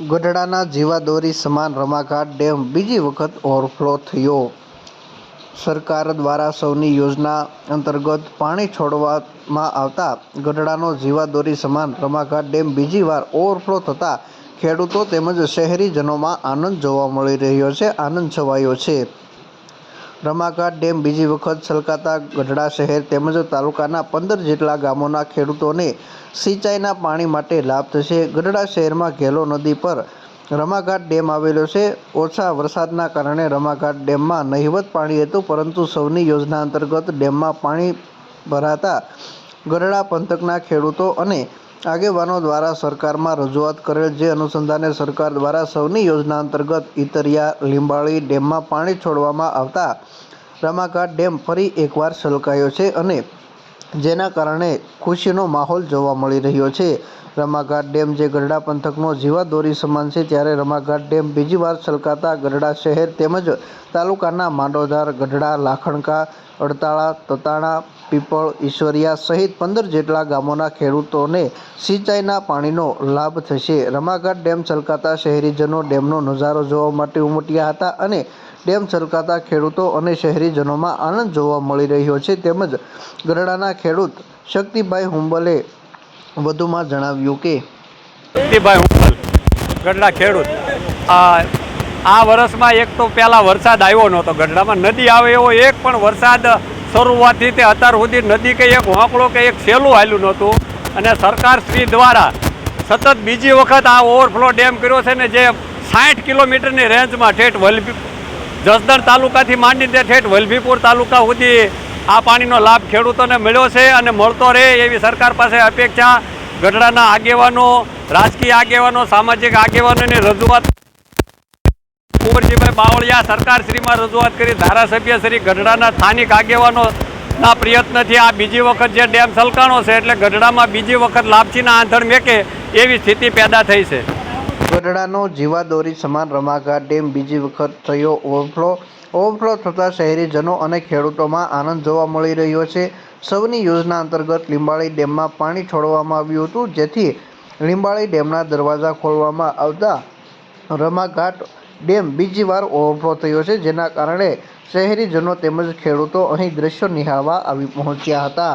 ગઢડાના જીવાદોરી સમાન રમાઘાટ ડેમ બીજી વખત ઓવરફ્લો થયો. સરકાર દ્વારા સૌની યોજના અંતર્ગત પાણી છોડવામાં આવતા ગઢડાનો જીવાદોરી સમાન રમાઘાટ ડેમ બીજી વાર ઓવરફ્લો થતાં ખેડૂતો તેમજ શહેરીજનોમાં આનંદ જોવા મળી રહ્યો છે, આનંદ છવાયો છે. રમાઘાટ ડેમ બીજી વખત છલકાતા ગઢડા શહેર તેમજ તાલુકાના પંદર જેટલા ગામોના ખેડૂતોને સિંચાઈના પાણી માટે લાભ થશે. ગઢડા શહેરમાં ઘેલો નદી પર રમાઘાટ ડેમ આવેલો છે. ઓછા વરસાદના કારણે રમાઘાટ ડેમમાં નહિવત પાણી હતું, પરંતુ સૌની યોજના અંતર્ગત ડેમમાં પાણી ભરાતા ગઢડા પંથકના ખેડૂતો અને આગેવાનો દ્વારા સરકારમાં રજૂઆત કરેલ જે અનુસંધાને સરકાર દ્વારા સૌની યોજના અંતર્ગત ઇતરિયા લીંબાળી ડેમમાં પાણી છોડવામાં આવતા રમાઘાટ ડેમ ફરી એકવાર છલકાયો છે અને જેના કારણે ખુશીનો માહોલ જોવા મળી રહ્યો છે. રમાઘાટ ડેમ જે ગઢડા પંથકનો જીવાદોરી સમાન છે ત્યારે રમાઘાટ ડેમ બીજી વાર છલકાતા ગરડા શહેર તેમજ તાલુકાના માંડોધાર, ગઢડા, લાખણકા, અડતાળા, તતાણા પીપળ ઈશ્વરિયા સહિત પંદર જેટલા ગામોના ખેડૂતોને સિંચાઈના પાણીનો લાભ થશે. રમાઘાટ ડેમ છલકાતા શહેરીજનો ડેમનો નજારો જોવા માટે ઉમટ્યા હતા અને ડેમ છલકાતા ખેડૂતો અને શહેરીજનોમાં આનંદ જોવા મળી રહ્યો છે. તેમજ ગરડાના ખેડૂત શક્તિભાઈ હુંબલે વધુમાં જણાવ્યું કે શક્તિભાઈ હુંબલ ગઢડા ખેડૂત. આ આ વર્ષમાં એક તો પહેલાં વરસાદ આવ્યો નહોતો. ગઢડામાં નદી આવે એવો એક પણ વરસાદ શરૂઆતથી તે અત્યાર સુધી નદી કે એક હોંકળો કે એક સેલું હાલ્યું નહોતું. અને સરકાર શ્રી દ્વારા સતત બીજી વખત આ ઓવરફ્લો ડેમ કર્યો છે ને જે સાઠ કિલોમીટરની રેન્જમાં ઠેઠ વલભી જસદણ તાલુકાથી માંડીને ઠેઠ વલભીપુર તાલુકા સુધી આ પાણીનો લાભ ખેડૂતોને મળ્યો છે અને મળતો રહે એવી સરકાર પાસે અપેક્ષા. ગઢડાના આગેવાનો, રાજકીય આગેવાનો, સામાજિક આગેવાનોની રજૂઆત કુંવરજીભાઈ બાવળિયા સરકારશ્રીમાં રજૂઆત કરી ધારાસભ્ય શ્રી ગઢડાના સ્થાનિક આગેવાનોના પ્રયત્નથી આ બીજી વખત જે ડેમ સલકાણો છે એટલે ગઢડામાં બીજી વખત લાપસીના આંધણ મેકે એવી સ્થિતિ પેદા થઈ છે. ગઢડાનો જીવાદોરી સમાન રમાઘાટ ડેમ બીજી વખત થયો. ઓવરફ્લો ઓવરફ્લો થતાં શહેરીજનો અને ખેડૂતોમાં આનંદ જોવા મળી રહ્યો છે. સૌની યોજના અંતર્ગત લીંબાળી ડેમમાં પાણી છોડવામાં આવ્યું હતું, જેથી લીંબાળી ડેમના દરવાજા ખોલવામાં આવતા રમાઘાટ ડેમ બીજી વાર ઓવરફ્લો થયો છે, જેના કારણે શહેરીજનો તેમજ ખેડૂતો અહીં દ્રશ્યો નિહાળવા આવી પહોંચ્યા હતા.